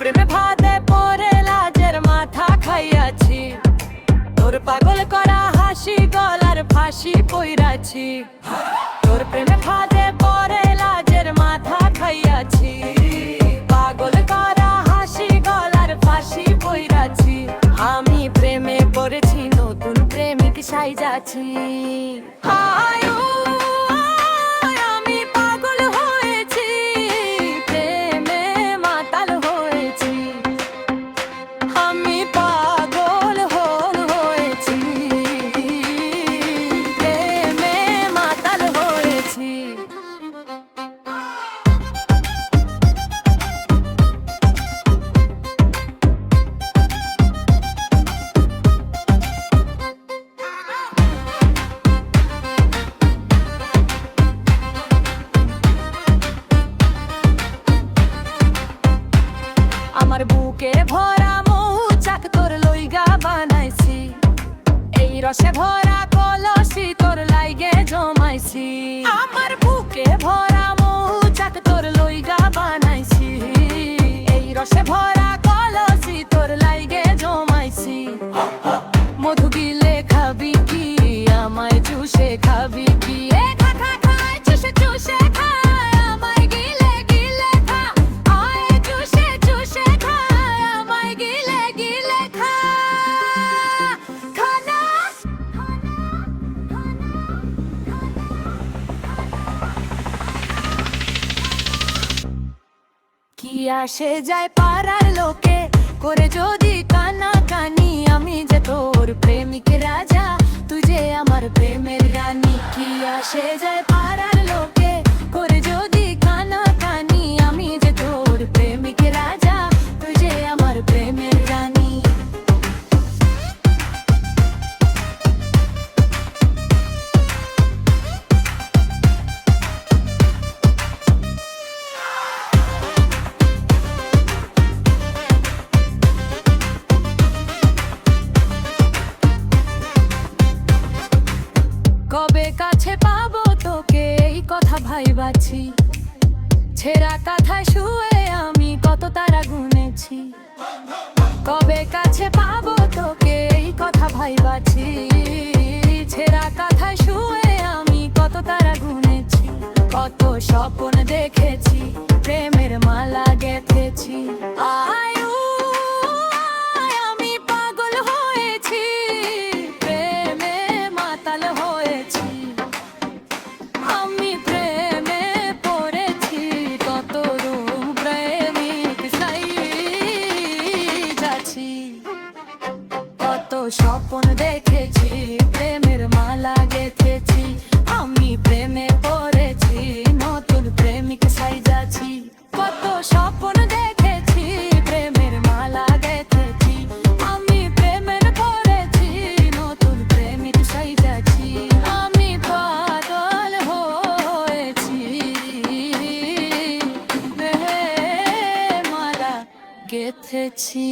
প্রেমে ভাদে পরে লাজের মাথা খাইয়াছি। তোর পাগল করা হাসি গলার ফাঁসি পইরাছি। তোর প্রেমে ফাঁদে পরে লাজের মাথা খাইয়াছি। পাগল করা হাসি গলার ফাঁসি পইরাছি। আমি প্রেমে পড়েছি, নতুন প্রেমিক সাইজাছি। হায় আমার বুকে ভরা মৌচাক তোর লইগা বানাইছি। এই রসে ভরা কলসি তোর লাইগে জমাইছি। আমার বুকে ভরা মৌচাক তোর লইগা বানাইছি। এই রসে ভরা কি আসে যায় পাড়ার লোকে? করে যদি কানা কানি আমি যে তোর প্রেমিক রাজা, তুই যে আমার প্রেমের রানী, কি আসে যায় কথা ভাইবাছি ছেঁড়া কাঁথায় শুয়ে আমি কত তারা গুনেছি। কবে কাছে পাবো তোকে এই কথা ভাইবাছি ছেঁড়া কাঁথায় শুয়ে আমি কত তারা গুনেছি। কত স্বপ্ন দেখেছি প্রেমের মালা গেথেছি। আয়, আমি পাগল হয়েছি প্রেমে মাতাল হয়েছি। গেথেছি।